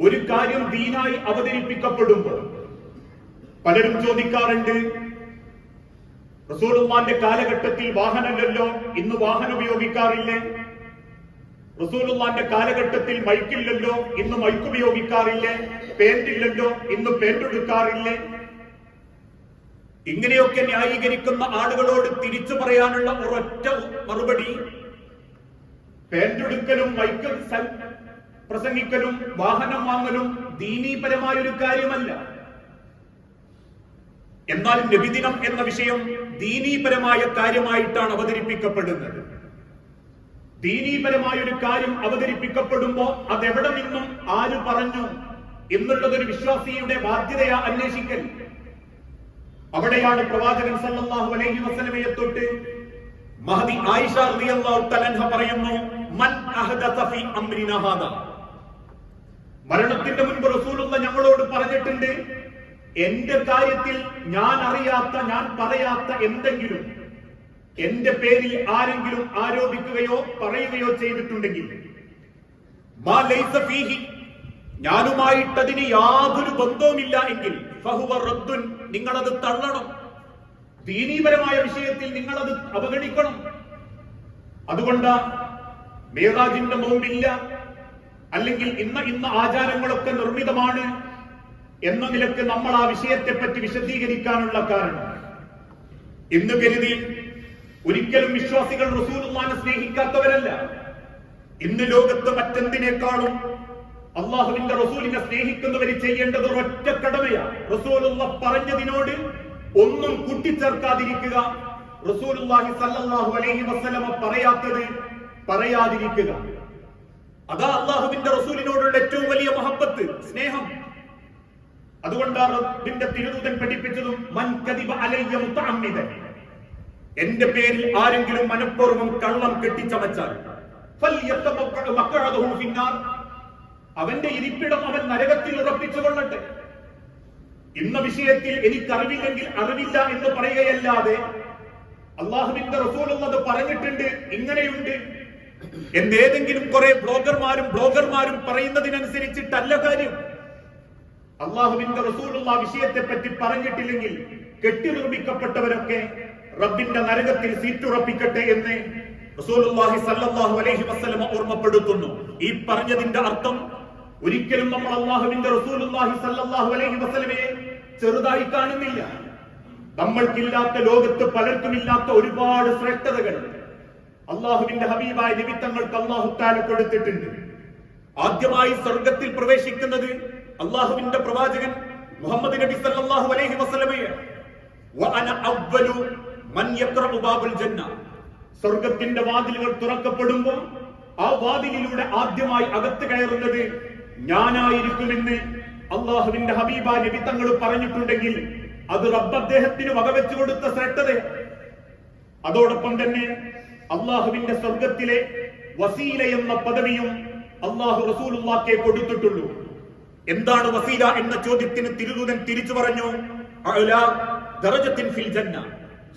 ഒരു കാര്യം ദീനായി അവതരിപ്പിക്കപ്പെടുമ്പോൾ പലരും ചോദിക്കാറുണ്ട് റസൂലുള്ളാന്റെ കാലഘട്ടത്തിൽ വാഹനമല്ലോ ഇന്ന് വാഹനം ഉപയോഗിക്കാറില്ലേ? റസൂലുള്ളാന്റെ കാലഘട്ടത്തിൽ മൈക്കില്ലല്ലോ ഇന്ന് മൈക്ക് ഉപയോഗിക്കാറില്ലേ? പേന്റില്ലല്ലോ ഇന്ന് പേന്റ് എടുക്കാറില്ലേ ഇങ്ങനെയൊക്കെ ന്യായീകരിക്കുന്ന ആളുകളോട് തിരിച്ചു പറയാനുള്ള ഒരൊറ്റ മറുപടി പേന്റെടുക്കലും മൈക്ക് പ്രസംഗിക്കലും വാഹനം വാങ്ങലും ദീനീപരമായ ഒരു കാര്യമല്ല. എന്നാൽ നബിദിനം എന്ന വിഷയം ദീനീപരമായ കാര്യമായിട്ടാണ് അവതരിപ്പിക്കപ്പെടുന്നത്. ദീനീപരമായ ഒരു കാര്യം അവതരിപ്പിക്കപ്പെടുമ്പോ അതെവിടെ നിന്നും ആര് പറഞ്ഞു എന്നുള്ളതൊരു വിശ്വാസിയുടെ ബാധ്യതയാ അന്വേഷിക്കൽ. അവിടെയാണ് പ്രവാചകൻ സല്ലല്ലാഹു അലൈഹി വസല്ലമയെ തൊട്ട് മഹദി ആയിഷ റളിയല്ലാഹു പറയുന്നു മൻ അഹദത ഫീ അംരിനാ ഹാദാ. മരണത്തിന്റെ മുൻപ് റസൂലുള്ള ഞങ്ങളോട് പറഞ്ഞിട്ടുണ്ട് എന്റെ കാര്യത്തിൽ ഞാൻ അറിയാത്ത ഞാൻ പറയാത്ത എന്തെങ്കിലും എന്റെ പേരിൽ ആരെങ്കിലും ആരോപിക്കുകയോ പറയുകയോ ചെയ്തിട്ടുണ്ടെങ്കിൽ ഞാനുമായിട്ടതിന് യാതൊരു ബന്ധവുമില്ല എങ്കിൽ നിങ്ങളത് തള്ളണം. ദീനീപരമായ വിഷയത്തിൽ നിങ്ങളത് അവഗണിക്കണം. അതുകൊണ്ട് മേറാജിന്റെ നോമ്പില്ല അല്ലെങ്കിൽ ഇന്ന് ഇന്ന് ആചാരങ്ങളൊക്കെ നിർമ്മിതമാണ് എന്ന നിലയ്ക്ക് നമ്മൾ ആ വിഷയത്തെ പറ്റി വിശദീകരിക്കാനുള്ള കാരണം. എന്ന് കരുതി ഒരിക്കലും വിശ്വാസികൾ റസൂലുമാനെ സ്നേഹിക്കാത്തവരല്ല. ഇന്ന് ലോകത്ത് മറ്റെന്തിനേക്കാളും അള്ളാഹുവിന്റെ റസൂലിനെ സ്നേഹിക്കുന്നവർ ചെയ്യേണ്ടത് ഒറ്റ കടമയാണ് റസൂലുള്ള പറഞ്ഞതിനോട് ഒന്നും കൂട്ടിച്ചേർക്കാതിരിക്കുക. റസൂലുള്ളാഹി സല്ലല്ലാഹു അലൈഹി വസല്ലമ പറയാത്തത് പറയാതിരിക്കുക. അതാ അള്ളാഹുവിന്റെ റസൂലിനോടുള്ള ഏറ്റവും വലിയ മഹബത്ത് സ്നേഹം. അതുകൊണ്ടാണ് തിരുദൂതൻ പഠിപ്പിച്ചതും മൻകദിബ അലയ്യ എന്റെ പേരിൽ ആരെങ്കിലും മനഃപൂർവം കള്ളം കെട്ടിച്ചമച്ചാൽ. അവന്റെ ഇരിപ്പിടം അവൻ നരകത്തിൽ ഉറപ്പിച്ചു കൊള്ളട്ടെ. ഇന്ന വിഷയത്തിൽ എനിക്ക് അറിവില്ലെങ്കിൽ അറിവില്ല എന്ന് പറയുകയല്ലാതെ അള്ളാഹുവിന്റെ എന്നത് പറഞ്ഞിട്ടുണ്ട് ഇങ്ങനെയുണ്ട്. എന്നേതെങ്കിലും കുറെ ബ്ലോഗർമാരും ബ്ലോഗർമാരും പറയുന്നതിനനുസരിച്ചിട്ടല്ല കാര്യം. അള്ളാഹുവിന്റെ റസൂലുള്ള വിഷയത്തെ പറ്റി പറഞ്ഞിട്ടില്ലെങ്കിൽ കെട്ടിനിർമ്മിക്കപ്പെട്ടവരൊക്കെ റബ്ബിന്റെ നരകത്തിൽ സീറ്റുറപ്പിക്കട്ടെ എന്ന് റസൂലുള്ളാഹി സല്ലല്ലാഹു അലൈഹി വസല്ലമ ഓർമ്മപ്പെടുത്തുന്നു. ഈ പറഞ്ഞതിന്റെ അർത്ഥം ഒരിക്കലും നമ്മൾ അള്ളാഹുവിന്റെ റസൂലുള്ളാഹി സല്ലല്ലാഹു അലൈഹി വസല്ലമയെ ചെറുതായി കാണുന്നില്ല. നമ്മൾക്കില്ലാത്ത ലോകത്ത് പലർക്കുമില്ലാത്ത ഒരുപാട് ശ്രേഷ്ഠതകൾ അള്ളാഹുവിന്റെ ഹബീബായ നിമിത്തങ്ങൾക്ക് അള്ളാഹു താല കൊടുത്തിട്ടുണ്ട്. ആദ്യമായി സ്വർഗത്തിൽ പ്രവേശിക്കുന്നത് അള്ളാഹുവിന്റെ പ്രവാചകൻ മുഹമ്മദ് നബി സല്ലല്ലാഹു അലൈഹി വസല്ലമയാണ്. വഅന അവ്വലു മൻ യഖ്റഉ ബാബുൽ ജന്ന. സ്വർഗത്തിന്റെ വാതിലുകൾ തുറക്കപ്പെടുമ്പോൾ ആ വാതിലിലൂടെ ആദ്യമായി അകത്ത് കയറുന്നത് ഞാനായിരിക്കുമെന്ന് അള്ളാഹുവിന്റെ ഹബീബ നബി തങ്ങൾ പറഞ്ഞിട്ടുണ്ടെങ്കിൽ അത് റബ്ബ് അദ്ദേഹത്തിന് വകവെച്ചു കൊടുത്ത ശ്രദ്ധത അതോടൊപ്പം തന്നെ അള്ളാഹുവിന്റെ സ്വർഗത്തിലെ വസീല എന്ന പദവിയും അള്ളാഹു റസൂലുള്ളാക്കെ കൊടുത്തിട്ടുള്ളൂ. എന്താണ് വസീല എന്ന ചോദ്യത്തിന് തിരുദൂതൻ തിരിച്ചു പറഞ്ഞു ഫിൽ ജന്ന.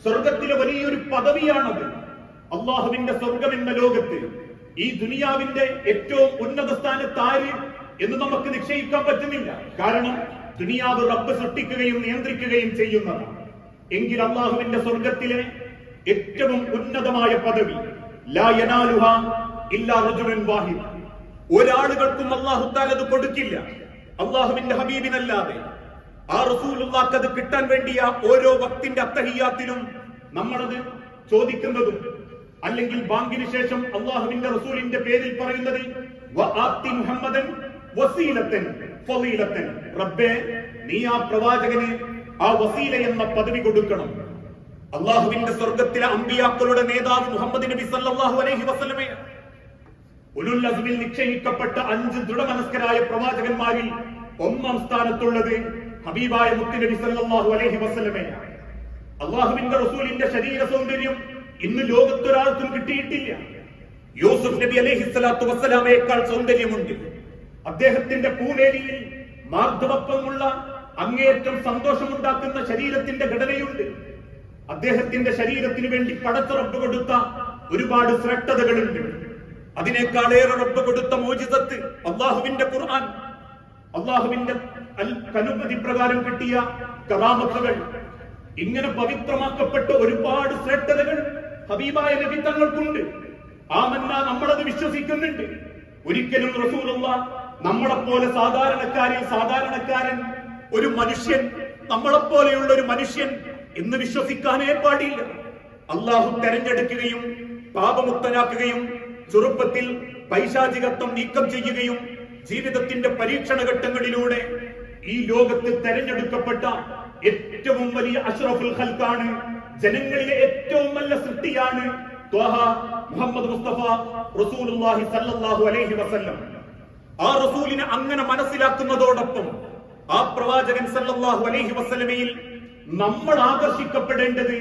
സ്വർഗത്തിലെ വലിയൊരു പദവിയാണത്. അള്ളാഹുവിന്റെ സ്വർഗം എന്ന ലോകത്ത് ഈ ദുനിയാവിന്റെ ഏറ്റവും ഉന്നത സ്ഥാനത്ത് ആര് എന്ന് നമുക്ക് നിശ്ചയിക്കാൻ പറ്റുന്നില്ല. കാരണം ദുനിയാവ് റബ്ബ് സൃഷ്ടിക്കുകയും നിയന്ത്രിക്കുകയും ചെയ്യുന്നതാണ്. എങ്കിൽ അള്ളാഹുവിന്റെ സ്വർഗത്തിലെ ഏറ്റവും ഉന്നതമായ പദവി. വാഹിദ്. ഒരാളുകൾക്കും അള്ളാഹു താല അത് കൊടുക്കില്ല. അള്ളാഹുവിന്റെ ഹബീബിനല്ലാതെ. ആ റസൂലുള്ളാക്ക് അത് കിട്ടാൻ വേണ്ടിയ ഓരോ വക്തിന്റെ അത്തഹിയാത്തിനും നമ്മളത് ചോദിക്കുന്നതും. അല്ലെങ്കിൽ ബാങ്കിന് ശേഷം അള്ളാഹുവിന്റെ റസൂലിന്റെ പേരിൽ പറയുന്നത് മുഹമ്മദൻ റബ്ബേ നീ ആ പ്രവാചകന് ആ വസീല എന്ന പദവി കൊടുക്കണം. അള്ളാഹുവിന്റെ സ്വർഗത്തിലെ അമ്പിയാക്കളുടെ നേതാവ് മുഹമ്മദ് നബി സല്ലാഹു അലൈഹി വസല്ലമയാണ് ഉലുൽ അസ്മിൽ നിക്ഷേപിക്കപ്പെട്ട അഞ്ച് ദൃഢമനസ്കരായ പ്രവാചകന്മാരിൽ ഒന്നാം സ്ഥാനത്തുള്ളത് ഹബീബായ മുത്തുനബി സല്ലാഹു അലൈഹി വസല്ലമയാണ് അള്ളാഹുവിന്റെ റസൂലിന്റെ ശരീര സൗന്ദര്യം ഇന്ന് ലോകത്തൊരാൾക്കും കിട്ടിയിട്ടില്ല. യൂസുഫ് നബി അലൈഹി സ്വലാത്തു വസ്സലാമയേക്കാൾ സൗന്ദര്യമുണ്ട്. അദ്ദേഹത്തിന്റെ പൂനേരിയിൽ മാർദ്ദവത്വമുള്ള അങ്ങേയറ്റം സന്തോഷമുണ്ടാക്കുന്ന ശരീരത്തിന്റെ ഘടനയുണ്ട്. അദ്ദേഹത്തിന്റെ ശരീരത്തിന് വേണ്ടി പടച്ചുറപ്പ് കൊടുത്ത ഒരുപാട് ശ്രേഷ്ഠതകളുണ്ട്. അതിനേക്കാളേറെ റബ്ബ് കൊടുത്ത മോചിതത്ത് അള്ളാഹുവിന്റെ ഖുർആൻ. അള്ളാഹുവിന്റെ അൽ അനുമതി പ്രകാരം കിട്ടിയ കറാമത്തുകൾ. ഇങ്ങനെ പവിത്രമാക്കപ്പെട്ട ഒരുപാട് ശ്രേഷ്ഠതകൾ ഹബീബായ നബി തങ്ങൾക്കുണ്ട്. ആമന്ന നമ്മളത് വിശ്വസിക്കുന്നുണ്ട്. ഒരിക്കലും റസൂലുള്ള നമ്മളെപ്പോലെ സാധാരണക്കാരിൽ സാധാരണക്കാരൻ ഒരു മനുഷ്യൻ നമ്മളെപ്പോലെയുള്ള ഒരു മനുഷ്യൻ എന്ന് വിശ്വസിക്കാനേ പാടില്ല അള്ളാഹു തെരഞ്ഞെടുക്കുകയും പാപമുക്തനാക്കുകയും ചെറുപ്പത്തിൽ പൈശാചികത്വം നീക്കം ചെയ്യുകയും ജീവിതത്തിന്റെ പരീക്ഷണ ഘട്ടങ്ങളിലൂടെ ഈ ലോകത്ത് തെരഞ്ഞെടുക്കപ്പെട്ട ഏറ്റവും വലിയ അഷ്റഫുൽ ഖൽക്കാണ് ജനങ്ങളിലെ ഏറ്റവും നല്ല സൃഷ്ടിയാണ് മുഹമ്മദ് മുസ്തഫ റസൂലുള്ളാഹി സല്ലല്ലാഹു അലൈഹി വസല്ലം. ആ റസൂലിനെ അങ്ങനെ മനസ്സിലാക്കുന്നതോടൊപ്പം ആ പ്രവാചകൻ സല്ലല്ലാഹു അലൈഹി വസല്ലമയിൽ നമ്മൾ ആകർഷിക്കപ്പെടേണ്ടത്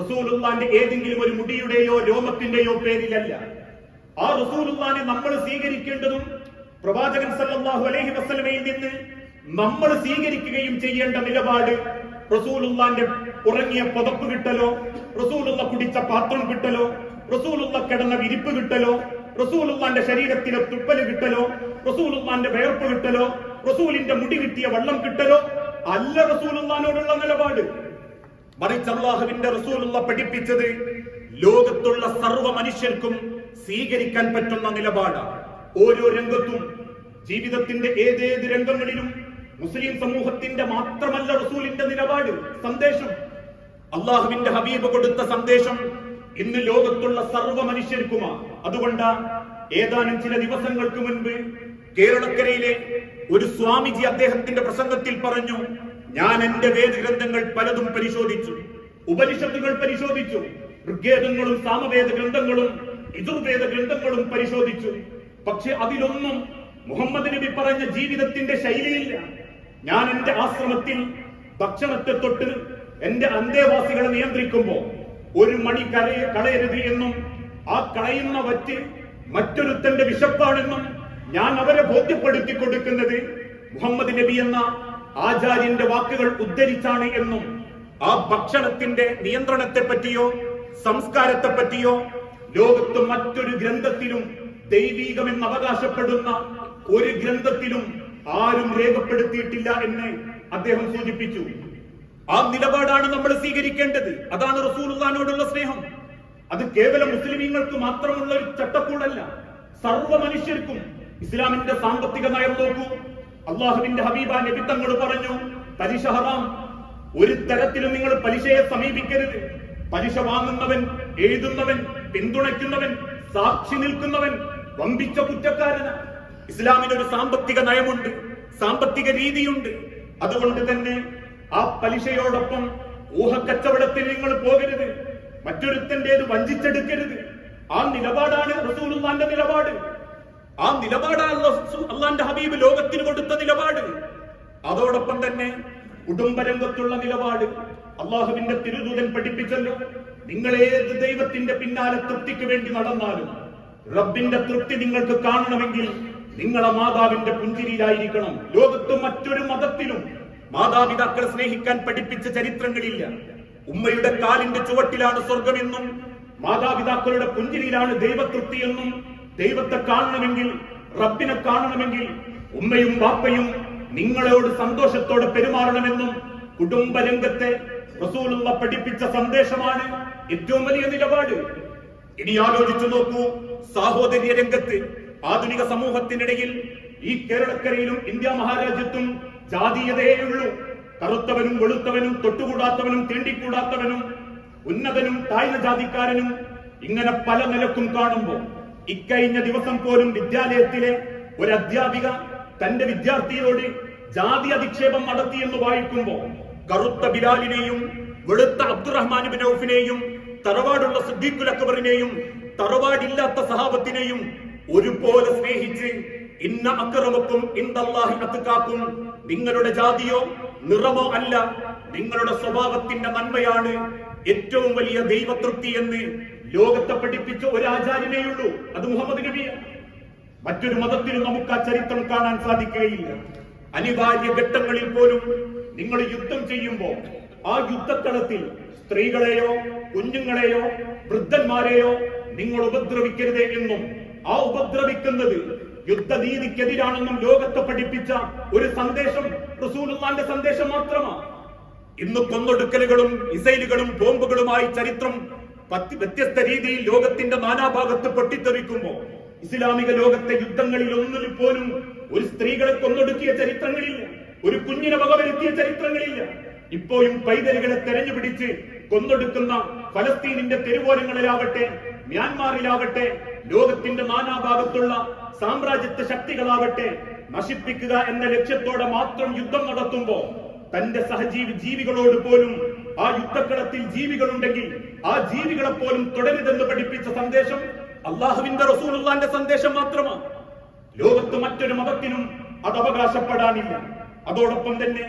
റസൂലുള്ളാന്റെ ഏതെങ്കിലും ഒരു മുടിയുടെയോ രോമത്തിന്റെയോ പേരിലല്ല. ആ റസൂലുള്ളാനെ നമ്മൾ സ്വീകരിക്കേണ്ടതും പ്രവാചകൻ സല്ലല്ലാഹു അലൈഹി വസല്ലമയിൽ നിന്ന് നമ്മൾ സ്വീകരിക്കുകയും ചെയ്യേണ്ട നിലപാട് റസൂലുള്ളാന്റെ ഉറങ്ങിയ പുതപ്പ് കിട്ടലോ റസൂലുള്ള കുടിച്ച പാത്രം കിട്ടലോ റസൂലുള്ള കിടന്ന വിരിപ്പ് കിട്ടലോ റസൂലുള്ളാന്റെ ശരീരത്തിലെ തുപ്പൽ കിട്ടലോ റസൂലുള്ളാന്റെ വേർപ്പ് കിട്ടലോ റസൂലിന്റെ മുടി കിട്ടിയ വള്ളം കിട്ടലോ അല്ല റസൂലുള്ളാനോടുള്ള നിലപാട്. മറിച്ച് അള്ളാഹുവിന്റെ റസൂലുള്ള പഠിപ്പിച്ചത് ലോകത്തുള്ള സർവ മനുഷ്യർക്കും സ്വീകരിക്കാൻ പറ്റുന്ന നിലപാടാണ്. ഓരോ രംഗത്തും ജീവിതത്തിന്റെ ഏതേത് രംഗങ്ങളിലും മുസ്ലിം സമൂഹത്തിന്റെ മാത്രമല്ല റസൂലിന്റെ നിലപാട് സന്ദേശം. അള്ളാഹുവിന്റെ ഹബീബ് കൊടുത്ത സന്ദേശം ഇന്ന് ലോകത്തുള്ള സർവ മനുഷ്യർക്കുമാ അതുകൊണ്ട് ഏതാനും ചില ദിവസങ്ങൾക്ക് മുൻപ് കേരളക്കരയിലെ ഒരു സ്വാമിജി അദ്ദേഹത്തിന്റെ പ്രസംഗത്തിൽ പറഞ്ഞു ഞാൻ എന്റെ വേദഗ്രന്ഥങ്ങൾ പലതും പരിശോധിച്ചു. ഉപനിഷത്തുകൾ പരിശോധിച്ചു. ഋഗ്വേദങ്ങളും സാമവേദ ഗ്രന്ഥങ്ങളും യജുർവേദ ഗ്രന്ഥങ്ങളും പരിശോധിച്ചു. പക്ഷെ അതിലൊന്നും മുഹമ്മദ് നബി പറഞ്ഞ ജീവിതത്തിന്റെ ശൈലിയില്ല. ഞാൻ എന്റെ ആശ്രമത്തിൽ ഭക്ഷണത്തെ തൊട്ട് എന്റെ അന്തേവാസികളെ നിയന്ത്രിക്കുമ്പോ ഒരു മണി കളയരുത് എന്നും ആ കളയുന്ന വറ്റ് മറ്റൊരുത്തന്റെ വിശപ്പാണെന്നും ഞാൻ അവരെ ബോധ്യപ്പെടുത്തി കൊടുക്കുന്നത് മുഹമ്മദ് നബി എന്ന ആചാര്യന്റെ വാക്കുകൾ ഉദ്ധരിച്ചാണ് എന്നും ആ ഭക്ഷണത്തിന്റെ നിയന്ത്രണത്തെ പറ്റിയോ സംസ്കാരത്തെ പറ്റിയോ ലോകത്ത് മറ്റൊരു ഗ്രന്ഥത്തിലും ദൈവീകമെന്ന് അവകാശപ്പെടുന്ന ഒരു ഗ്രന്ഥത്തിലും ആരും രേഖപ്പെടുത്തിയിട്ടില്ല എന്ന് അദ്ദേഹം സൂചിപ്പിച്ചു. ആ നിലപാടാണ് നമ്മൾ സ്വീകരിക്കേണ്ടത്. അതാണ് റസൂലുള്ളാനോടുള്ള സ്നേഹം. അത് കേവലം മുസ്ലിമീങ്ങൾക്ക് മാത്രമുള്ള ഒരു ചട്ടക്കൂടല്ല. സർവ മനുഷ്യർക്കും ഇസ്ലാമിന്റെ സാമ്പത്തിക നയം നോക്കൂ അള്ളാഹുവിന്റെ ഹബീബ നബി തങ്ങൾ പറഞ്ഞു പലിശ ഹറാം. ഒരു തരത്തിലും നിങ്ങൾ പലിശയെ സമീപിക്കരുത്. പലിശ വാങ്ങുന്നവൻ എഴുതുന്നവൻ പിന്തുണയ്ക്കുന്നവൻ സാക്ഷി നിൽക്കുന്നവൻ വമ്പിച്ച കുറ്റക്കാരന്. ഇസ്ലാമിന് ഒരു സാമ്പത്തിക നയമുണ്ട് സാമ്പത്തിക രീതിയുണ്ട്. അതുകൊണ്ട് തന്നെ ആ പലിശയോടൊപ്പം ഊഹക്കച്ചവടത്തിൽ നിങ്ങൾ പോകരുത്. മറ്റൊരുത്തന്റേത് വഞ്ചിച്ചെടുക്കരുത്. ആ നിലപാടാണ് റസൂലുള്ളാന്റെ നിലപാട്. ആ നിലപാടാണ് അള്ളാന്റെ ഹബീബ് ലോകത്തിന് കൊടുത്ത നിലപാട്. അതോടൊപ്പം തന്നെ കുടുംബരംഗത്തുള്ള നിലപാട്. അള്ളാഹുവിന്റെ തിരുദൂതൻ പഠിപ്പിച്ചല്ലോ നിങ്ങൾ ഏത് ദൈവത്തിന്റെ പിന്നാലെ തൃപ്തിക്ക് വേണ്ടി നടന്നാലും റബ്ബിന്റെ തൃപ്തി നിങ്ങൾക്ക് കാണണമെങ്കിൽ നിങ്ങളെ മാതാവിന്റെ പുഞ്ചിരിയിലായിരിക്കണം. ലോകത്ത് മറ്റൊരു മതത്തിലും മാതാപിതാക്കളെ സ്നേഹിക്കാൻ പഠിപ്പിച്ച ചരിത്രങ്ങളില്ല. ഉമ്മയുടെ കാലിന്റെ ചുവട്ടിലാണ് സ്വർഗമെന്നും മാതാപിതാക്കളുടെ പുഞ്ചിരിയിലാണ് ദൈവതൃപ്തി എന്നും ദൈവത്തെ കാണണമെങ്കിൽ റബ്ബിനെ കാണണമെങ്കിൽ ഉമ്മയും ബാപ്പയും നിങ്ങളോട് സന്തോഷത്തോടെ പെരുമാറണമെന്നും കുടുംബരംഗത്തെ റസൂലുള്ള പഠിപ്പിച്ച സന്ദേശമാണ് ഏറ്റവും വലിയ നിലപാട്. ഇനി ആലോചിച്ചു നോക്കൂ സാഹോദര്യ രംഗത്ത് ആധുനിക സമൂഹത്തിനിടയിൽ ഈ കേരളക്കരയിലും ഇന്ത്യ മഹാരാജ്യത്തും ജാതീയതയേയുള്ളൂ കറുത്തവനും വെളുത്തവനും തൊട്ടുകൂടാത്തവനും തീണ്ടിക്കൂടാത്തവനും ഉന്നതനും താഴ്ന്ന ജാതിക്കാരനും ഇങ്ങനെ പല നിലക്കും കാണുമ്പോൾ ഇക്കഴിഞ്ഞ ദിവസം പോലും വിദ്യാലയത്തിലെ ഒരു അധ്യാപിക തന്റെ വിദ്യാർത്ഥിയോട് ജാതി അധിക്ഷേപം നടത്തിയെന്ന് വായിക്കുമ്പോൾ കറുത്ത ബിലാലിനെയും വെളുത്ത അബ്ദുറഹ്മാൻ ബിൻ ഔഫിനെയും തറവാടുള്ള സിദ്ദീഖുൽ അക്ബറിനെയും തറവാടില്ലാത്ത സഹാബത്തിനെയും ഒരുപോലെ സ്നേഹിച്ച് ഇന്ന അക്രമക്കും ഇന്ദല്ലാഹി അത്തുക്കാക്കും നിങ്ങളുടെ ജാതിയോ നിറമോ അല്ല നിങ്ങളുടെ സ്വഭാവത്തിന്റെ നന്മയാണ് ഏറ്റവും വലിയ ദൈവതൃപ്തി എന്ന് ലോകത്തെ പഠിപ്പിച്ച ഒരു ആചാര്യനേ ഉള്ളൂ. അത് മുഹമ്മദ് നബിയ മറ്റൊരു മതത്തിനും നമുക്ക് ആ ചരിത്രം കാണാൻ സാധിക്കുകയില്ല. അനിവാര്യ ഘട്ടങ്ങളിൽ പോലും നിങ്ങൾ യുദ്ധം ചെയ്യുമ്പോൾ ആ യുദ്ധക്കളത്തിൽ സ്ത്രീകളെയോ കുഞ്ഞുങ്ങളെയോ വൃദ്ധന്മാരെയോ നിങ്ങൾ ഉപദ്രവിക്കരുതേ എന്നും ആ ഉപദ്രവിക്കുന്നത് യുദ്ധനീതിക്കെതിരാണെന്നും ലോകത്തെ പഠിപ്പിച്ച ഒരു സന്ദേശം റസൂലുള്ളാന്റെ സന്ദേശം മാത്രമാണ്. ഇന്ന് കൊന്നൊടുക്കലുകളും മിസൈലുകളും ബോംബുകളുമായി ചരിത്രം വ്യത്യസ്ത രീതിയിൽ ലോകത്തിന്റെ നാനാഭാഗത്ത് പൊട്ടിത്തെറിക്കുമ്പോ ഇസ്ലാമിക ലോകത്തെ യുദ്ധങ്ങളിൽ ഒന്നിൽ പോലും ഒരു സ്ത്രീകളെ കൊന്നൊടുക്കിയ ചരിത്രങ്ങളില്ല ഒരു കുഞ്ഞിനെ വകവരുത്തിയ ചരിത്രങ്ങളില്ല. ഇപ്പോഴും പൈതലുകളെ തെരഞ്ഞുപിടിച്ച് കൊന്നൊടുക്കുന്ന ഫലസ്തീനിന്റെ തെരുവോരങ്ങളിലാവട്ടെ മ്യാൻമാറിലാവട്ടെ ലോകത്തിന്റെ നാനാഭാഗത്തുള്ള സാമ്രാജ്യത്വ ശക്തികളാവട്ടെ നശിപ്പിക്കുക എന്ന ലക്ഷ്യത്തോടെ മാത്രം യുദ്ധം നടത്തുമ്പോ തന്റെ സഹജീവി ജീവികളോട് പോലും ആ യുദ്ധക്കളത്തിൽ ജീവികളുണ്ടെങ്കിൽ ആ ജീവികളെ പോലും തുടരുതെന്ന് പഠിപ്പിച്ച സന്ദേശം അള്ളാഹുവിന്റെ റസൂലുള്ളാന്റെ സന്ദേശം മാത്രമാണ്. ലോകത്ത് മറ്റൊരു മതത്തിനും അത് അവകാശപ്പെടാനില്ല. അതോടൊപ്പം തന്നെ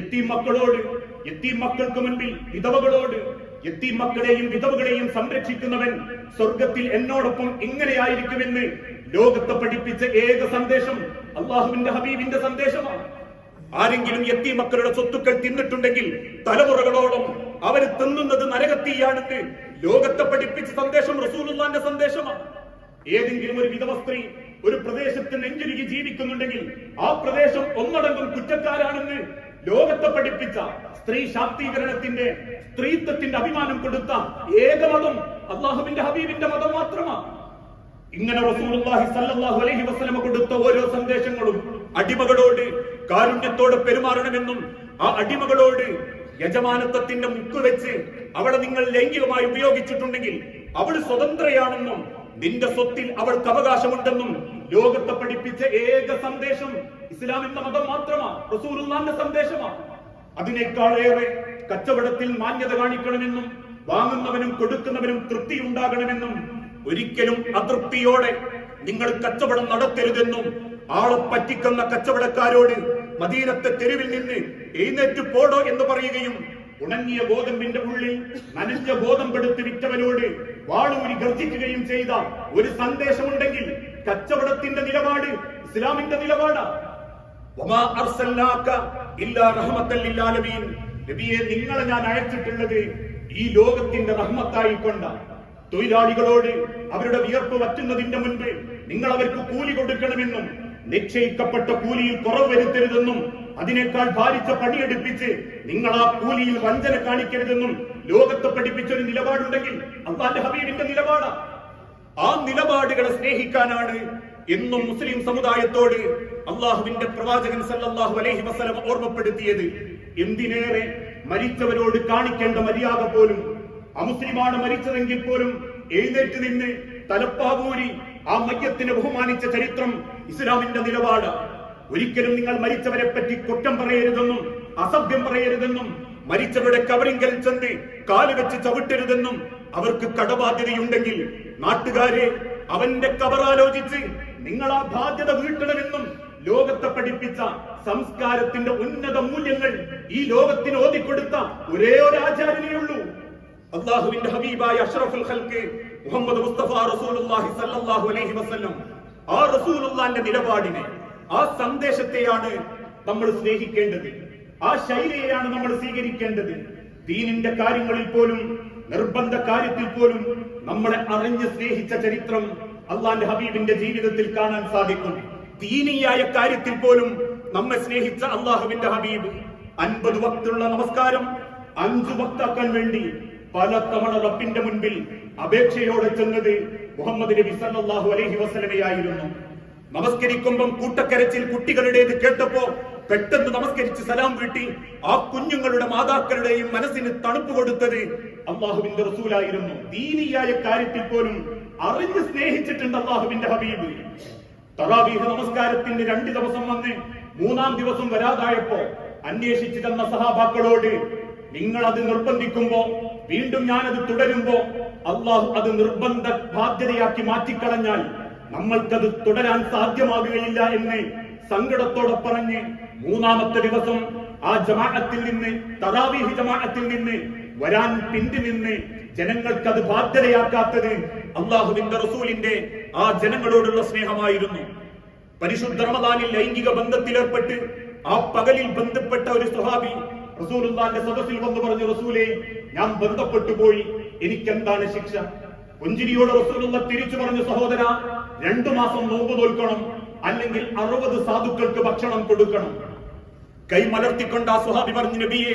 എത്തി മക്കളോട് എത്തി മക്കൾക്ക് മുൻപിൽ വിധവകളോട് എത്തി മക്കളെയും വിധവകളെയും സംരക്ഷിക്കുന്നവൻ സ്വർഗത്തിൽ എന്നോടൊപ്പം ഇങ്ങനെയായിരിക്കുമെന്ന് ലോകത്തെ പഠിപ്പിച്ച ഏക സന്ദേശം അള്ളാഹുവിന്റെ ഹബീബിന്റെ സന്ദേശമാണ്. ആരെങ്കിലും എത്തി മക്കളുടെ സ്വത്തുക്കൾ തിന്നിട്ടുണ്ടെങ്കിൽ തലമുറകളോളം അവർ തിന്നുന്നത് നരകത്തീയാണെന്ന് ലോകത്തെ പഠിപ്പിച്ച സന്ദേശം റസൂലുള്ളാന്റെ സന്ദേശമാണ്. ഏതെങ്കിലും ഒരു വിധവ സ്ത്രീ ഒരു പ്രദേശത്ത് നെഞ്ചുരുകി ജീവിക്കുന്നുണ്ടെങ്കിൽ ആ പ്രദേശം ഒന്നടങ്കം കുറ്റക്കാരാണെന്ന് ലോകത്തെ പഠിപ്പിച്ച സ്ത്രീ ശാക്തീകരണത്തിന്റെ സ്ത്രീത്വത്തിന്റെ അഭിമാനം കൊടുത്ത ഏക മതം അള്ളാഹുവിന്റെ ഹബീബിന്റെ മതം മാത്രമാണ്. ഇങ്ങനെ റസൂലുള്ളാഹി സല്ലല്ലാഹു അലൈഹി വസല്ലമ കൊടുത്ത ഓരോ സന്ദേശങ്ങളും അടിമകളോട് കാരുണ്യത്തോടെ പെരുമാറണമെന്നും ആ അടിമകളോട് യജമാനത്വത്തിന്റെ മുക്ക് വെച്ച് അവളെ നിങ്ങൾ ലൈംഗികമായി ഉപയോഗിച്ചിട്ടുണ്ടെങ്കിൽ അവൾ സ്വതന്ത്രയാണെന്നും നിന്റെ സ്വത്തിൽ അവൾക്ക് അവകാശമുണ്ടെന്നും ലോകത്തെ പഠിപ്പിച്ച ഏക സന്ദേശം ഇസ്ലാം എന്ന മതം മാത്രമാണ് റസൂലുള്ളാന്റെ സന്ദേശമാണ് അതിനേക്കാളേറെ കച്ചവടത്തിൽ മാന്യത കാണിക്കണമെന്നും വാങ്ങുന്നവനും കൊടുക്കുന്നവനും തൃപ്തി ഉണ്ടാകണമെന്നും ഒരിക്കലും അതൃപ്തിയോടെ നിങ്ങൾ കച്ചവടം നടത്തരുതെന്നും ആളെ പറ്റിക്കുന്ന കച്ചവടക്കാരോട് മദീനത്തെ തെരുവിൽ നിന്ന് എഴുന്നേറ്റ് പോടോ എന്ന് പറയുകയും ഉണങ്ങിയ ഗോതമ്പിന്റെ ഉള്ളിൽ നനഞ്ഞ ഗോതമ്പെടുത്ത് വിറ്റവനോട് വാളൂരി ഗർജിക്കുകയും ചെയ്ത ഒരു സന്ദേശമുണ്ടെങ്കിൽ കച്ചവടത്തിന്റെ നിലപാട് ഇസ്ലാമിന്റെ ആലമീൻ. നബിയെ നിങ്ങളെ ഞാൻ അയച്ചിട്ടുള്ളത് ഈ ലോകത്തിന്റെ റഹ്മത്തായി കൊണ്ട തൊഴിലാളികളോട് അവരുടെ വിയർപ്പ് വറ്റുന്നതിന്റെ മുൻപ് നിങ്ങൾ അവർക്ക് കൂലി കൊടുക്കണമെന്നും നിശ്ചയിക്കപ്പെട്ട കൂലിയിൽ കുറവ് വരുത്തരുതെന്നും അതിനേക്കാൾ ഭാരിച്ച പണിയെടുപ്പിച്ച് നിങ്ങൾ ആ കൂലിയിൽ വഞ്ചന കാണിക്കരുതെന്നും ലോകത്തെ പഠിപ്പിച്ച ഒരു നിലപാടുണ്ടെങ്കിൽ അള്ളാന്റെ ഹബീബിന്റെ നിലപാടാ. ആ നിലപാടുകളെ സ്നേഹിക്കാനാണ് എന്നും മുസ്ലിം സമുദായത്തോട് അള്ളാഹുവിന്റെ പ്രവാചകൻ സല്ലാഹു അലൈഹി വസ്ലം ഓർമ്മപ്പെടുത്തിയത്. എന്തിനേറെ മരിച്ചവരോട് കാണിക്കേണ്ട മര്യാദ പോലും അമുസ്ലിമാണ് മരിച്ചതെങ്കിൽ പോലും എഴുന്നേറ്റ് നിന്ന് തലപ്പാവൂരി ആ മയ്യത്തിനെ ബഹുമാനിച്ച ചരിത്രം ഇസ്ലാമിന്റെ നിലപാട്. ഒരിക്കലും നിങ്ങൾ മരിച്ചവരെ പറ്റി കുറ്റം പറയരുതെന്നും അസഭ്യം പറയരുതെന്നും മരിച്ചവരുടെ കവറിങ്കൽ ചെന്ന് കാൽ വെച്ച് ചവിട്ടരുതെന്നും അവർക്ക് കടബാധ്യതയുണ്ടെങ്കിൽ നാട്ടുകാരെ അവന്റെ കബറാലോചിച്ച് നിങ്ങൾ ആ ബാധ്യത വീട്ടണമെന്നും ലോകത്തെ പഠിപ്പിച്ച സംസ്കാരത്തിന്റെ ഉന്നത മൂല്യങ്ങൾ ഈ ലോകത്തിന് ഓതിക്കൊടുത്ത ഒരേ ഒരു ആചാര്യനേ ഉള്ളൂ. അള്ളാഹുവിന്റെ ഹബീബായ അഷ്റഫുൽ ഖൽക്ക് മുഹമ്മദ് മുസ്തഫ റസൂലുള്ളാഹി സല്ലല്ലാഹു അലൈഹി വസല്ലം ആ റസൂലുള്ളാന്റെ നിലപാടിനെ ആ സന്ദേശത്തെയാണ് നമ്മൾ സ്നേഹിക്കേണ്ടത്. ആ ശൈലിയെയാണ് നമ്മൾ സ്വീകരിക്കേണ്ടത്. ദീനിന്റെ കാര്യങ്ങളിൽ പോലും നിർബന്ധ കാര്യത്തിൽ പോലും നമ്മളെ അറിഞ്ഞ് സ്നേഹിച്ച ചരിത്രം അള്ളാന്റെ ഹബീബിന്റെ ജീവിതത്തിൽ കാണാൻ സാധിക്കും. ദീനിയായ കാര്യത്തിൽ പോലും നമ്മെ സ്നേഹിച്ച അള്ളാഹുവിന്റെ ഹബീബ് അൻപത് വക്തുള്ള നമസ്കാരം അഞ്ചു വക്താക്കാൻ വേണ്ടി പല തവണ റബ്ബിന്റെ മുൻപിൽ അപേക്ഷയോടെ ചെന്നത് മുഹമ്മദ് നബി സല്ലല്ലാഹു അലൈഹി വസല്ലമയായിരുന്നു. നമസ്കരിക്കുമ്പം കൂട്ടക്കരച്ചിൽ കുട്ടികളുടേത് കേട്ടപ്പോ പെട്ടെന്ന് നമസ്കരിച്ച് സലാം വീട്ടി ആ കുഞ്ഞുങ്ങളുടെ മാതാക്കളുടെയും മനസ്സിന് തണുപ്പ് കൊടുത്തത് അള്ളാഹുവിന്റെ റസൂലായിരുന്നു. ദീനിയായ കാര്യത്തിൽ പോലും അറിഞ്ഞ് സ്നേഹിച്ചിട്ടുണ്ട് അള്ളാഹുവിന്റെ ഹബീബ്. തറാവീഹ് നമസ്കാരത്തിന് രണ്ട് ദിവസം വന്ന് മൂന്നാം ദിവസം വരാതായപ്പോ അന്വേഷിച്ചു തന്ന സഹാബാക്കളോട് നിങ്ങൾ അത് നിർബന്ധിക്കുമ്പോ വീണ്ടും ഞാനത് തുടരുമ്പോ അള്ളാഹു അത് നിർബന്ധ ബാധ്യതയാക്കി മാറ്റിക്കളഞ്ഞാൽ നമ്മൾക്കത് തുടരാൻ സാധ്യമാകുകയില്ല എന്ന് സങ്കടത്തോടെ പറഞ്ഞ് മൂന്നാമത്തെ ദിവസം ആ ജമാഅത്തിൽ നിന്ന് തറാവീഹ് ജമാഅത്തിൽ നിന്ന് വരാൻ പിന്തി നിന്ന് ജനങ്ങൾക്ക് അത് ബാധ്യതയാക്കാത്തത് അള്ളാഹുവിന്റെ റസൂലിന്റെ ആ ജനങ്ങളോടുള്ള സ്നേഹമായിരുന്നു. പരിശുദ്ധ റമദാനിൽ ലൈംഗിക ബന്ധത്തിലേർപ്പെട്ട് ആ പകലിൽ ബന്ധപ്പെട്ട ഒരു സ്വഹാബി റസൂലുള്ളാന്റെ സദസ്സിൽ വന്ന് പറഞ്ഞു റസൂലെ ഞാൻ ബന്ധപ്പെട്ടു പോയി. എനിക്കെന്താണ് ശിക്ഷ? പുഞ്ചിരിയോട് റസൂലുള്ള തിരിച്ചു പറഞ്ഞു സഹോദര രണ്ടു മാസം നോമ്പ് തോൽക്കണം അല്ലെങ്കിൽ അറുപത് സാധുക്കൾക്ക് ഭക്ഷണം കൊടുക്കണം. കൈ മലർത്തിക്കൊണ്ട് ആ സുഹാബി പറഞ്ഞു നബിയെ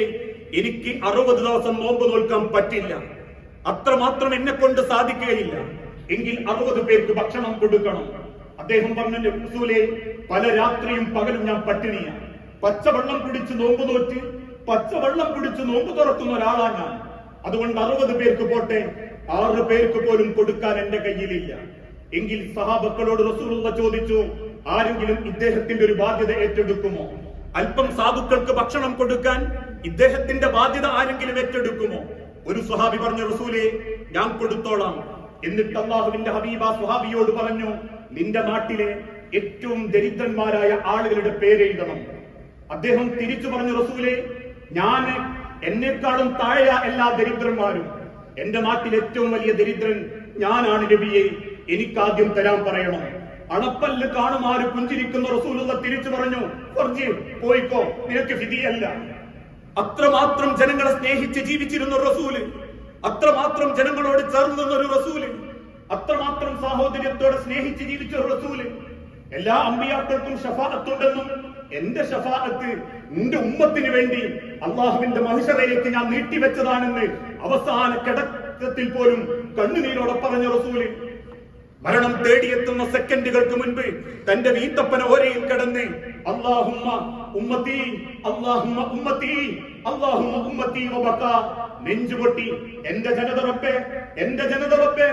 എനിക്ക് അറുപത് ദിവസം നോമ്പ് തോൽക്കാൻ പറ്റില്ല. അത്രമാത്രം എന്നെ കൊണ്ട് സാധിക്കുകയില്ല. എങ്കിൽ അറുപത് പേർക്ക് ഭക്ഷണം കൊടുക്കണം. അദ്ദേഹം പറഞ്ഞു റസൂലേ പല രാത്രിയും പകലും ഞാൻ പട്ടിണിയാണ് പച്ചവെള്ളം കുടിച്ച് നോമ്പ് തോറ്റ് പച്ചവെള്ളം കുടിച്ച് നോമ്പ് തുറക്കുന്ന ഒരാളാണ് ഞാൻ. അതുകൊണ്ട് അറുപത് പേർക്ക് പോട്ടെ ആറ് പേർക്ക് പോലും കൊടുക്കാൻ എന്റെ കയ്യിലില്ല. എങ്കിൽ സഹാബക്കളോട് റസൂലുള്ള ചോദിച്ചു ആരെങ്കിലും ഇദ്ദേഹത്തിന്റെ ഒരു ബാധ്യത ഏറ്റെടുക്കുമോ? അല്പം സാധുക്കൾക്ക് ഭക്ഷണം കൊടുക്കാൻ ഇദ്ദേഹത്തിന്റെ ബാധ്യത ആരെങ്കിലും ഏറ്റെടുക്കുമോ? ഒരു സുഹാബി പറഞ്ഞു റസൂലെ ഞാൻ കൊടുത്തോളാം. എന്നിട്ട് അള്ളാഹുവിന്റെ ഹബീബ സുഹാബിയോട് പറഞ്ഞു നിന്റെ നാട്ടിലെ ഏറ്റവും ദരിദ്രന്മാരായ ആളുകളുടെ പേരെഴുതണം. അദ്ദേഹം തിരിച്ചു പറഞ്ഞു റസൂലെ ഞാൻ എന്നെക്കാളും താഴെ എല്ലാ ദരിദ്രന്മാരും. എന്റെ നാട്ടിൽ ഏറ്റവും വലിയ ദരിദ്രൻ ഞാനാണ് നബിയെ. എനിക്കാദ്യം തരാൻ പറയണം. അണപ്പല്ല് കാണുമാര് പുഞ്ചിരിക്കുന്ന റസൂലുള്ള തിരിച്ചു പറഞ്ഞു "ഫർജി, പോയിക്കോ നിനക്ക് വിധിയല്ല അത്രമാത്രം ജനങ്ങളെ സ്നേഹിച്ച് ജീവിച്ചിരുന്ന റസൂൽ അത്രമാത്രം ജനങ്ങളോട് ചേർന്ന് നിന്ന ഒരു റസൂൽ അത്രമാത്രം സാഹോദര്യത്തോടെ സ്നേഹിച്ച് ജീവിച്ച ഒരു റസൂൽ എല്ലാ അമ്പിയാക്കൾക്കും ഷഫാഅത്തുണ്ടെന്നും എന്റെ ഷഫാഅത്ത് നിന്റെ ഉമ്മത്തിന് വേണ്ടി അള്ളാഹുവിന്റെ മഹിഷറയിലേക്ക് ഞാൻ നീട്ടിവെച്ചതാണെന്ന് അവസാന കിടക്കത്തിൽ പോലും കണ്ണുനീരോടെ പറഞ്ഞ റസൂൽ മരണം തേടിയെത്തുന്ന സെക്കൻഡുകൾക്ക് മുൻപ് തന്റെ വീത്തപ്പന ഓരയിൽ കിടന്ന് അള്ളാഹുമ്മ ഉമ്മത്തി അള്ളാഹുമ്മ ഉമ്മത്തി അള്ളാഹുമ്മ ഉമ്മത്തി നെഞ്ചുപൊട്ടി എന്റെ ജനതറപ്പെ എന്റെ ജനതറപ്പെ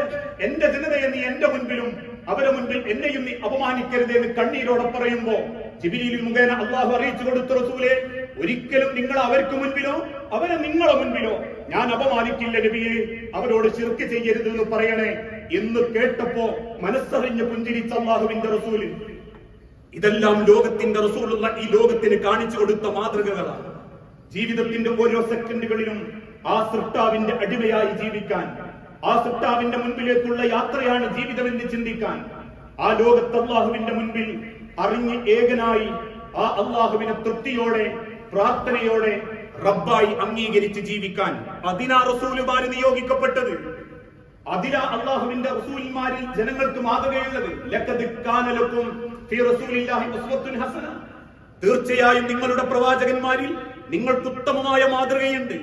എന്റെ ജനതയെ നീ എന്റെ മുൻപിലും അവരെ മുൻപിൽ എന്നെയും നീ അപമാനിക്കരുത് എന്ന് കണ്ണീരോടെ പറയുമ്പോ ജിബിലിയിൽ മുഖേന അള്ളാഹു അറിയിച്ചു കൊടുത്ത റസൂലെ ഒരിക്കലും നിങ്ങൾ അവർക്ക് മുൻപിലോ അവരെ നിങ്ങളെ മുൻപിലോ ഞാൻ അപമാനിക്കില്ല നബിയെ അവരോട് ചിർക്ക് ചെയ്യരുത് എന്ന് പറയണേ എന്ന് കേട്ടപ്പോ മനസ്സറിഞ്ഞ് പുഞ്ചിരിച്ച അള്ളാഹുവിന്റെ റസൂൽ ഇതെല്ലാം ലോകത്തിന്റെ റസൂലുള്ള ഈ ലോകത്തിന് കാണിച്ചു കൊടുത്ത മാതൃകകളാണ്. ജീവിതത്തിന്റെ ഓരോ സെക്കൻഡുകളിലും ആ സൃഷ്ടാവിന്റെ അടിമയായി ജീവിക്കാൻ ആ സൃഷ്ടാവിന്റെ മുൻപിലേക്കുള്ള യാത്രയാണ് ജീവിതം എന്ന് ചിന്തിക്കാൻ ആ ലോകത്ത് അള്ളാഹുവിന്റെ മുൻപിൽ അറിഞ്ഞ് ഏകനായി ആ അള്ളാഹുവിനെ തൃപ്തിയോടെ പ്രാർത്ഥനയോടെ റബ്ബായി അംഗീകരിച്ച് ജീവിക്കാൻ അതിനാ റസൂലുമാര് നിയോഗിക്കപ്പെട്ടത്. അതിലാ അള്ളാഹുവിന്റെ റസൂൽമാരിൽ ജനങ്ങൾക്ക് മാതൃകയുള്ളത്. ലഖദ് കാന ലക്കും ഫീ ഉസ്വത്തുൻ ഹസന. തീർച്ചയായും നിങ്ങളുടെ പ്രവാചകന്മാരിൽ നിങ്ങൾക്ക് ഉത്തമമായ മാതൃകയുണ്ട്.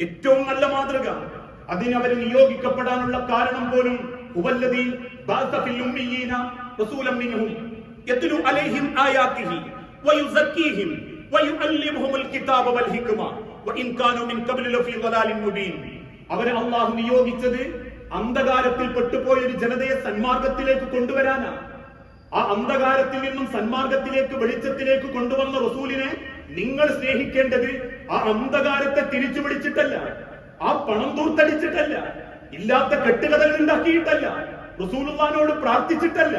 ഏറ്റവും നല്ല മാതൃക. അതിനവര് നിയോഗിക്കപ്പെടാനുള്ള കാരണം പോലും യത്ലു അലൈഹിം അവരെ അള്ളാഹു നിയോഗിച്ചത് അന്ധകാരത്തിൽ പെട്ടുപോയ ഒരു ജനതയെ സന്മാർഗത്തിലേക്ക് കൊണ്ടുവരാനാ. ആ അന്ധകാരത്തിൽ നിന്നും സന്മാർഗത്തിലേക്ക് വെളിച്ചത്തിലേക്ക് കൊണ്ടുവന്ന റസൂലിനെ നിങ്ങൾ സ്നേഹിക്കേണ്ടത് ആ അന്ധകാരത്തെ തിരിച്ചു പിടിച്ചിട്ടല്ല ആ പണം തൂർത്തടിച്ചിട്ടല്ല ഇല്ലാത്ത കെട്ടുകഥകൾ ഉണ്ടാക്കിയിട്ടല്ല റസൂലുള്ളാനോട് പ്രാർത്ഥിച്ചിട്ടല്ല.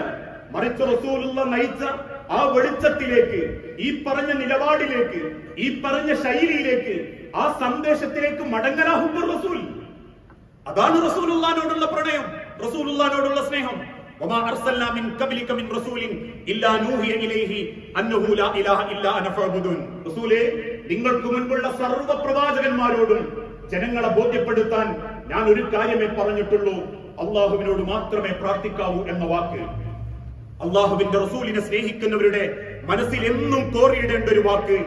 മറിച്ച് റസൂലുള്ള നയിച്ച ആ വെളിച്ചത്തിലേക്ക് ഈ പറഞ്ഞ നിലപാടിലേക്ക് ഈ പറഞ്ഞ ശൈലിയിലേക്ക് ആ സന്ദേശത്തിലേക്ക് മടങ്ങലാഹുബർ റസൂൽ. അതാണ് റസൂലുള്ളാനോടുള്ള പ്രണയം റസൂലുള്ളാനോടുള്ള സ്നേഹം. മിൻ ഖബ്ലിക മിൻ റസൂലിൻ ഇല്ലാ നൂഹിയ ഇലൈഹി അന്നഹു ലാ ഇലാഹ ഇല്ലാ അന ഫഅബ്ദുൻ. റസൂലേ നിങ്ങൾക്ക് മുൻപുള്ള സർവ പ്രവാചകന്മാരോടും ജനങ്ങളെ ബോധ്യപ്പെടുത്താൻ ഞാൻ ഒരു കാര്യമേ പറഞ്ഞിട്ടുള്ളൂ. അള്ളാഹുവിനോട് മാത്രമേ പ്രാർത്ഥിക്കാവൂ എന്ന വാക്ക്. അള്ളാഹുവിന്റെ റസൂലിനെ സ്നേഹിക്കുന്നവരുടെ മനസ്സിൽ എന്നും കോറിയിടേണ്ട ഒരു വാക്ക്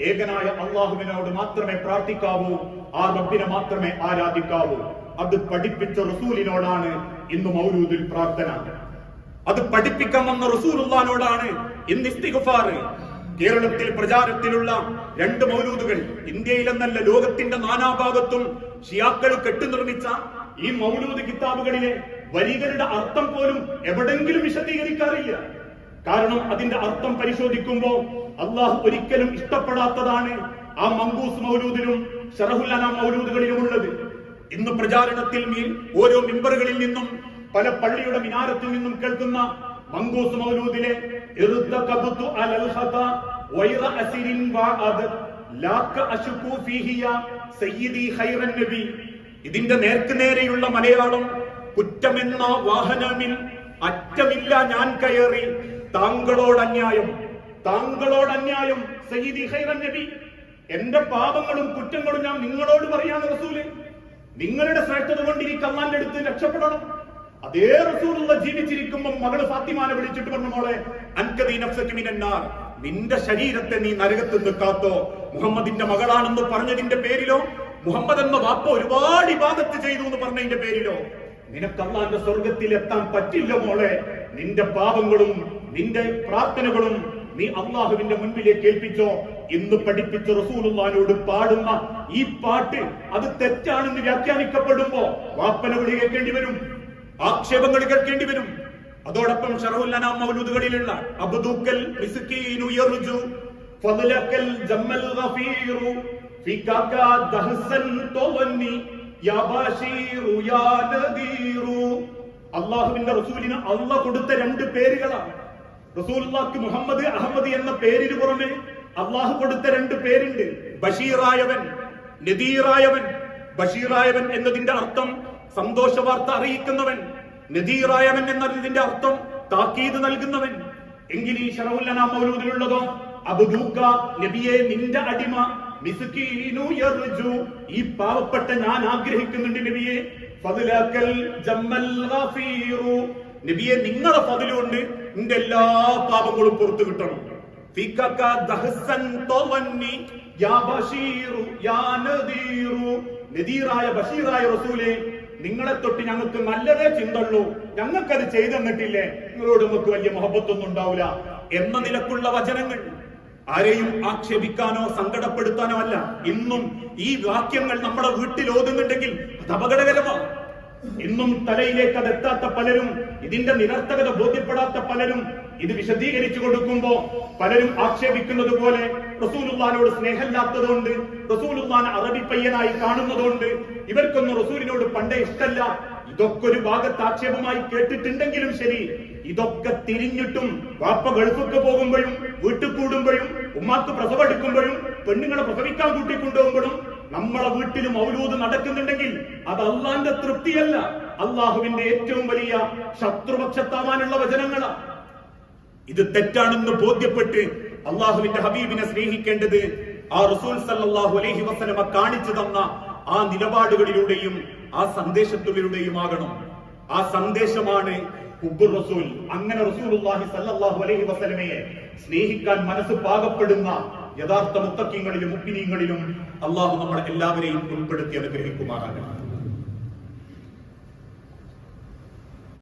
ഏകനായ അള്ളാഹുവിനോട് മാത്രമേ പ്രാർത്ഥിക്കാവൂ ആ റബ്ബിനെ മാത്രമേ ആരാധിക്കാവൂ. അത് പഠിപ്പിച്ച റസൂലിനോടാണ് ഇന്ന് മൗലൂദിൽ പ്രാർത്ഥന. അത് പഠിപ്പിക്കാൻ വന്ന റസൂലുള്ളാനോടാണ് ഇന്ന് ഇസ്തിഗ്ഫാർ. കേരളത്തിൽ പ്രചാരത്തിലുള്ള രണ്ട് മൗലൂദുകൾ ഇന്ത്യയിലെന്നല്ല ലോകത്തിന്റെ നാനാഭാഗത്തും ഷിയാക്കൾ കെട്ടുനിർമ്മിച്ച ഈ മൗലൂദ് കിതാബുകളിലെ വരികളുടെ അർത്ഥം പോലും എവിടെങ്കിലും വിശദീകരിക്കാറില്ല. കാരണം അതിന്റെ അർത്ഥം പരിശോധിക്കുമ്പോൾ അള്ളാഹു ഒരിക്കലും ഇഷ്ടപ്പെടാത്തതാണ് ആ മങ്കൂസ് മൗലൂദിലും ഷറഹുല്ലന മൗലൂദുകളിലും ഉള്ളത് ഇന്ന് പ്രചാരണത്തിൽ ഓരോ മെമ്പറുകളിൽ നിന്നും പല പള്ളിയുടെ മിനാരത്തിൽ നിന്നും കേൾക്കുന്ന മങ്കൂസ് മൗലൂദിലെ ഇതിന്റെ നേർക്ക് നേരെയുള്ള മലയാളം കുറ്റമെന്ന വാഹനമിൽ അറ്റമില്ല ഞാൻ കയറി. താങ്കളോട് അന്യായം. താങ്കളോട് അന്യായം. സയ്യിദി ഖൈറൻ നബി എന്റെ പാപങ്ങളും കുറ്റങ്ങളും ഞാൻ നിങ്ങളോട് പറയാണ് റസൂൽ. നിങ്ങളുടെ ശ്രേഷ്ഠത കൊണ്ട് ഈ കള്ളാന്റെ അടുത്ത് രക്ഷപ്പെടണം. അതേ റസൂലുള്ള ജീവിച്ചിരിക്കുമ്പോൾ മകൾ ഫാത്തിമാനെ വിളിച്ചിട്ട് പറഞ്ഞു മോളെ മിനന്നാർ നിന്റെ ശരീരത്തെ നീ നരകത്തിൽ കാത്തോ. മുഹമ്മദിന്റെ മകളാണെന്ന് പറഞ്ഞതിന്റെ പേരിലോ മുഹമ്മദ് എന്ന വാപ്പ ഒരുപാട് ഇബാദത്ത് ചെയ്തു എന്ന് പറഞ്ഞതിന്റെ പേരിലോ. നിനക്ക് അള്ളാന്റെ സ്വർഗത്തിൽ എത്താൻ പറ്റില്ല മോളെ. നിന്റെ പാപങ്ങളും നിന്റെ പ്രാർത്ഥനകളും നീ അള്ളാഹുവിന്റെ മുൻപിലേക്ക് ഏൽപ്പിച്ചോ. ഇന്ന് പഠിപ്പിച്ച റസൂലുള്ളാനോട് പാടുന്ന ഈ പാട്ട് അത് തെറ്റാണെന്ന് വ്യാഖ്യാനിക്കപ്പെടുമ്പോ വാപ്പന വിളി കേൾക്കേണ്ടി വരും ആക്ഷേപങ്ങൾ കേൾക്കേണ്ടി വരും. അതോടൊപ്പം ഷറവുല്ലന മൗലൂദുകളിലുള്ള അബ്ദുക്കൽ ജമ്മൽ ഗഫീറു ഫികാക ദഹ്സൻ തോന്നി അള്ളാഹുവിന്റെ റസൂലിന് അള്ള കൊടുത്ത രണ്ട് പേരുകളാണ്. റസൂലുള്ളാഹ്ക്ക് മുഹമ്മദ് അഹമ്മദ് എന്ന പേരിന് പുറമെ അള്ളാഹു കൊടുത്ത രണ്ട് പേരുണ്ട്. ബഷീറായവൻ നദീറായവൻ. ബഷീറായവൻ എന്നതിന്റെ അർത്ഥം സന്തോഷ വാർത്ത അറിയിക്കുന്നവൻ. നദീറായവൻ എന്നതിന്റെ അർത്ഥം താക്കീത് നൽകുന്നവൻ. എങ്കിൽ ഈ ഷറവുല്ലന മൗലൂദിലുള്ളതോ അബുദൂക്ക നബിയെ നിന്റെ അടിമ ഈ പാവപ്പെട്ട ഞാൻ ആഗ്രഹിക്കുന്നുണ്ട് നബിയെ. ഫദ്ലക്കൽ ജമ്മൽ നബിയെ നിങ്ങളെ ഫതിലുകൊണ്ട് എന്റെ എല്ലാ പാപങ്ങളും പുറത്തു കിട്ടണം. ഫിക്കക ദഹസൻ തവന്നി യാ ബശീറു യാ നദീറു. നദീറായ ബഷീറായ റസൂലേ നിങ്ങളെ തൊട്ട് ഞങ്ങൾക്ക് നല്ലതേ ചിന്തള്ളൂ. ഞങ്ങൾക്കത് ചെയ്തു തന്നിട്ടില്ലേ? നിങ്ങളോട് നമുക്ക് വലിയ മുഹബത്തൊന്നും ഉണ്ടാവില്ല എന്ന നിലക്കുള്ള വചനങ്ങൾ. ആരെയും ആക്ഷേപിക്കാനോ സങ്കടപ്പെടുത്താനോ അല്ല. ഇന്നും ഈ വാക്യങ്ങൾ നമ്മുടെ വീട്ടിൽ ഓതുന്നുണ്ടെങ്കിൽ അത് അപകടകരമാണ് ഇന്നും തലയിലേക്ക് അത് എത്താത്ത പലരും ഇതിന്റെ നിരർത്ഥകത ബോധ്യപ്പെടാത്ത പലരും ഇത് വിശദീകരിച്ചു കൊടുക്കുമ്പോ പലരും ആക്ഷേപിക്കുന്നത് പോലെ റസൂലുള്ളാനോട് സ്നേഹമില്ലാത്തതുകൊണ്ട് റസൂലുള്ളാൻ അറബി പയ്യനായി കാണുന്നതുകൊണ്ട് ഇവർക്കൊന്നും റസൂലിനോട് പണ്ടേ ഇഷ്ടല്ല. ഇതൊക്കെ ഒരു ഭാഗത്ത് ആക്ഷേപമായി കേട്ടിട്ടുണ്ടെങ്കിലും ശരി. ഇതൊക്കെ തിരിഞ്ഞിട്ടും വാപ്പ ഗൾഫൊക്കെ പോകുമ്പോഴും വീട്ടിൽ കൂടുമ്പോഴും ഉമ്മാക്ക് പ്രസവം എടുക്കുമ്പോഴും പെണ്ണുങ്ങളെ പ്രസവിക്കാൻ കൂട്ടിക്കൊണ്ടുപോകുമ്പോഴും നമ്മളെ വീട്ടിലും അവരൂത് നടക്കുന്നുണ്ടെങ്കിൽ അത് അള്ളാന്റെ തൃപ്തിയല്ല. അള്ളാഹുവിന്റെ ഏറ്റവും വലിയ ശത്രുപക്ഷത്താവാനുള്ള വചനങ്ങളാണ് ഇത് തെറ്റാണെന്ന് ബോധ്യപ്പെട്ട് അള്ളാഹുവിന്റെ ഹബീബിനെ സ്നേഹിക്കേണ്ടത് ആ റസൂൽ സല്ലാഹു അലഹി വസല്ലമ കാണിച്ചു തന്ന ആ നിലപാടുകളിലൂടെയും ആ സന്ദേശത്തുള്ളിലൂടെയും ആകണം ആ സന്ദേശമാണ് റസൂൽ. അങ്ങനെ റസൂലുള്ളാഹി അലൈഹി വസല്ലമയെ സ്നേഹിക്കാൻ മനസ്സ് പാകപ്പെടുന്ന യഥാർത്ഥ മുത്തക്കിങ്ങളിലും മുക്കിനീങ്ങളിലും അള്ളാഹു നമ്മൾ എല്ലാവരെയും ഉൾപ്പെടുത്തി അനുഗ്രഹിക്കുമാറാകണം